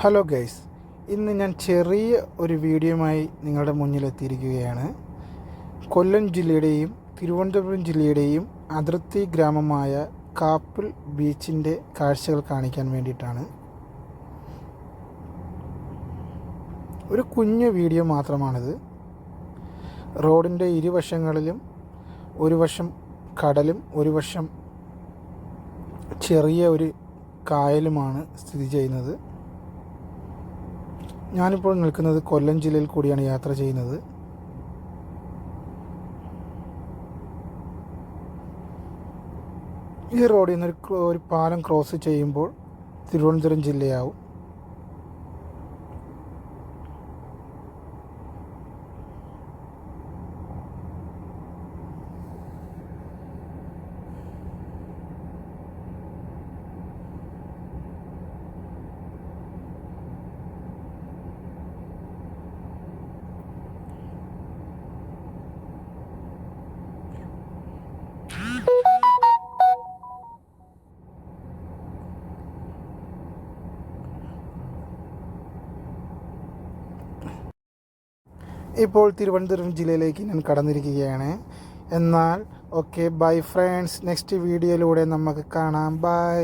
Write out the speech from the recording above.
Hello guys ഇന്ന് ഞാൻ ചെറിയ ഒരു വീഡിയോയുമായി നിങ്ങളുടെ മുന്നിലെത്തിയിരിക്കുകയാണ് കൊല്ലം ജില്ലയുടെയും തിരുവനന്തപുരം ജില്ലയുടെയും അതിർത്തി ഗ്രാമമായ കാപ്പിൾ ബീച്ചിന്റെ കാഴ്ചകൾ കാണിക്കാൻ വേണ്ടിയിട്ടാണ്. ഒരു കുഞ്ഞു വീഡിയോ മാത്രമാണിത്. റോഡിന്റെ ഇരുവശങ്ങളിലും ഒരു വശം കടലും ഒരു വശം ചെറിയ ഒരു കായലുമാണ് സ്ഥിതി ചെയ്യുന്നത്. ഞാനിപ്പോൾ നിൽക്കുന്നത് കൊല്ലം ജില്ലയിൽ കൂടിയാണ് യാത്ര ചെയ്യുന്നത്. ഈ റോഡിൽ നിന്ന് ഒരു പാലം ക്രോസ് ചെയ്യുമ്പോൾ തിരുവനന്തപുരം ജില്ലയാവും. ഇപ്പോൾ തിരുവനന്തപുരം ജില്ലയിലേക്ക് ഞാൻ കടന്നിരിക്കുകയാണ്. എന്നാൽ ഓക്കെ ബൈ ഫ്രണ്ട്സ് നെക്സ്റ്റ് വീഡിയോയിലൂടെ നമുക്ക് കാണാം. ബൈ